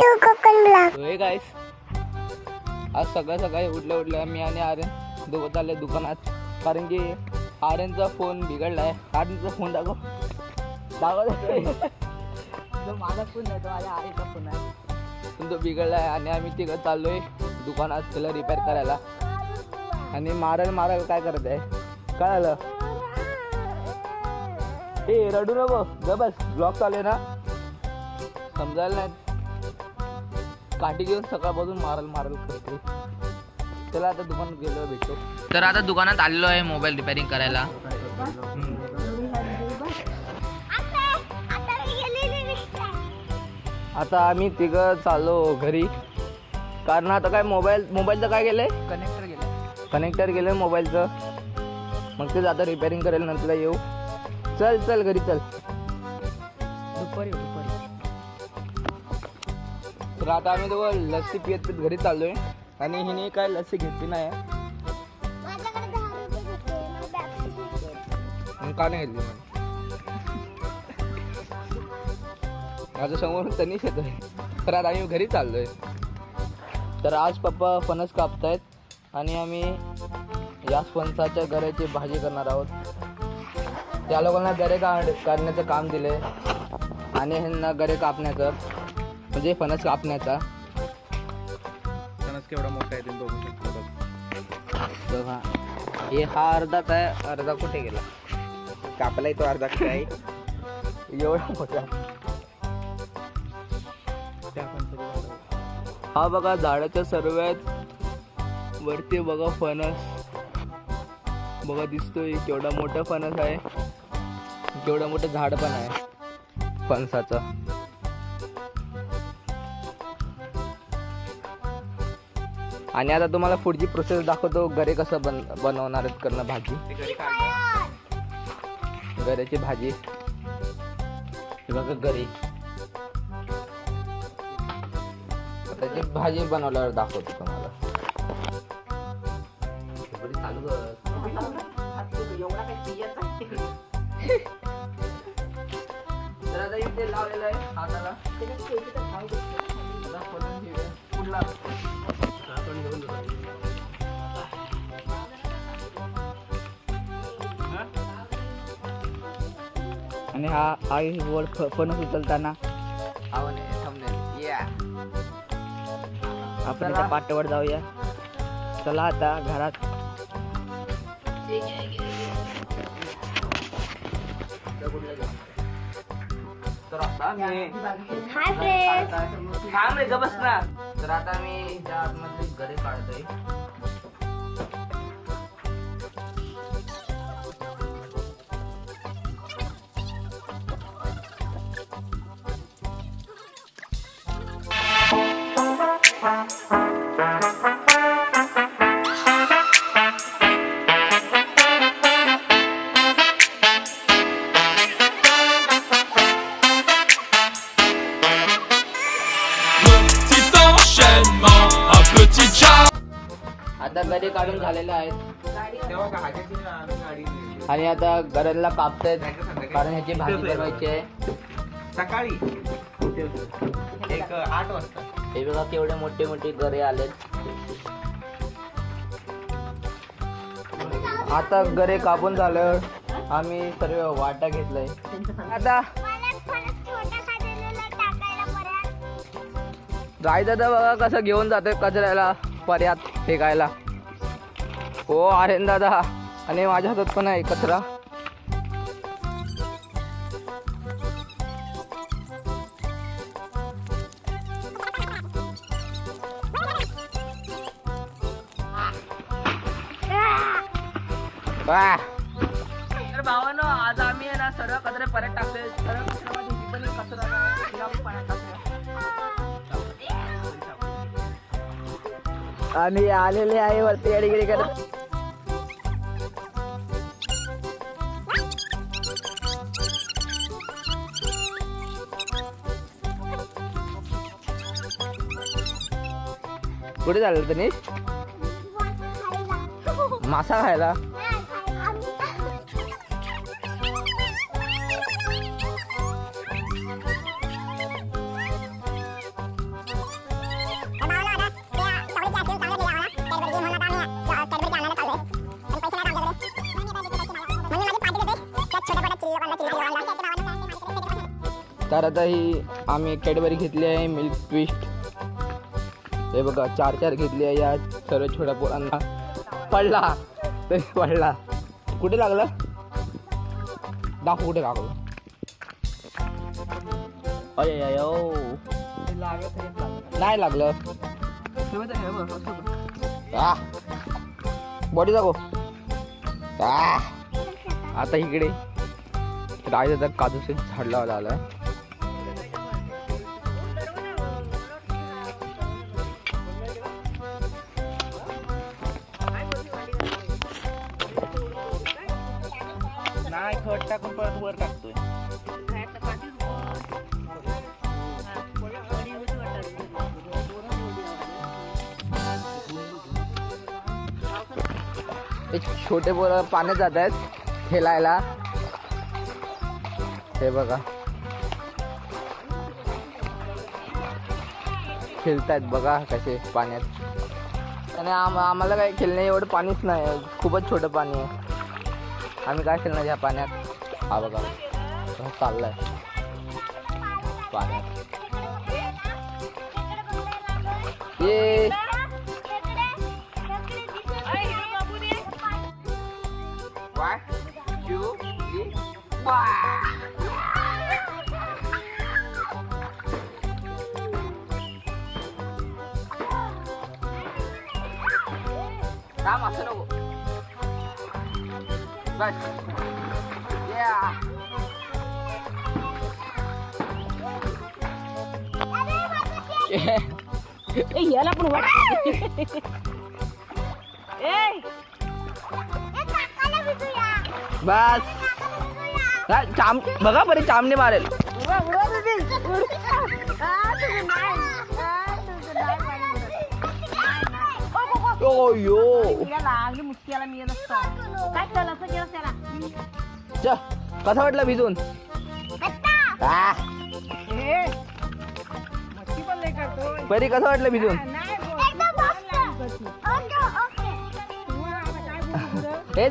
To Konkan blog. Hey guys आज सकाळ सकाळी उठल्या उठल्या मी आणि आर्यन दोघं चालले दुकानात. कारण की आर्यनचा फोन बिघडला आहे आर्यनचा फोन दाखव. दाखव. तो माझा फोन नाही तो माझ्या फोन आहे. पण तो बिघडला आहे आणि आम्ही तिकडं चाललोय दुकानात त्याला रिपेअर करायला. आणि मारायला मारायला काय करत आहे? काय आलं ए रडू नको. ग बस ब्लॉक चालू आहे ना? समजायला नाही. काठी घेऊन सकाळपासून मारल मारल करते चला आता दुकानात गेलो भेटतो तर आता दुकानात आलेलो आहे मोबाईल रिपेअरिंग करायला. आता आम्ही तिघं चाललो घरी. कारण आता काय मोबाईल मोबाईलचं काय केलंय? कनेक्टर गेलं कनेक्टर गेलं मोबाईलचं. मग ते आता रिपेअरिंग करेल नंतर येऊ. चल चल घरी चल. दुपारी तर आता आम्ही दोघं लस्सी पित पित घरी चाललोय. आणि हिने काय लस्सी घेतली नाही. मग का नाही घेतली मग? माझ्यासमोर तनिष येतोय. तर आता आम्ही घरी चाललोय. तर आज पप्पा फणस कापतायत आणि आम्ही या फणसाच्या घराची भाजी करणार आहोत. त्या लोकांना गरे काढ काढण्याचं काम दिलंय आणि ह्यांना गरे कापण्याचं. म्हणजे फणस कापण्याचा. फणस केवढा मोठा आहे ते बघू शकतो बघ. हे. हा अर्धाच आहे अर्धा कुठे गेला? कापलाय तो अर्धा काय एवढा मोठा. हा बघा झाडाच्या सर्वात वरती बघा फणस. बघा दिसतोय केवढा मोठा फणस आहे. केवढा मोठं झाड पण आहे फणसाचं. आणि आता तुम्हाला पुढची प्रोसेस दाखवतो गरे कसं बन बनवणार करणं भाजी. गऱ्याची भाजी. बघा गरी त्याची भाजी बनवल्यावर दाखवतो तुम्हाला. लावलेलं आहे हाताला. आणि हा आई वर फ- फणस उचलताना आपण त्या पाट्यावर जाऊया. चला आता घरात. तर आता मी हाय फ्रेंड्स थांब रे गं बस ना तर आता मी त्या आतमध्ये घरी काढतोय. आता घरी काढून झालेले आहेत. आणि आता घराला कापतायत. कारण ह्याची भाजी बनवायची आहे. सकाळी? एक आठ वाजता. हे बघा केवढे मोठे मोठे गरे आलेत. आता गरे कापून झाल्यावर आम्ही सर्व वाटा घेतलाय. आता गाय दादा बघा कसं घेऊन जातोय कचऱ्याला. पर्यात फेकायला. हो आर्यन दादा. आणि माझ्या हातात पण आहे कचरा. तर भावानो आज आम्ही आहे ना सर्व कचरे परत टाकले. सर्व कचरा आणि आलेले आहे वरती अडीगिरी करत कुठे झालं तनिष? मासा खायला? तर आता ही आम्ही कॅडबरी घेतली आहे मिल्क ट्विस्ट. हे बघा चार चार घेतली आहे या सर्व छोट्या पोरांना. पडला. तरी पडला. कुठे लागलं? दाखव कुठे लागलो. अय अय ओ. नाही लागलं. बॉडी दाखव. आ. आता इकडे. राजाचा काजूचे झाड लावला आलाय. टाकून परत वर टाकतोय. ते छोटे पोरं पाण्यात जात आहेत खेळायला. हे बघा. खेळतायत बघा कसे पाण्यात. आणि आम आम्हाला काय खेळणे एवढं पाणीच नाही. खूपच छोटं पाणी आहे. आम्ही काय खेळणार या पाण्यात? हा बघा कसं चाललाय पाण्यात ये One, two, three, थांब असं नको बस Yeah. याला पण बस। हा, चाम बघा बरे चामने मारेल ओ यो। मुसक्याला मी काय केलं असं केलं त्याला? च कसा वाटला भिजून? परी कसं वाटलं भिजून? नाही एकदम मस्त. Okay okay. हे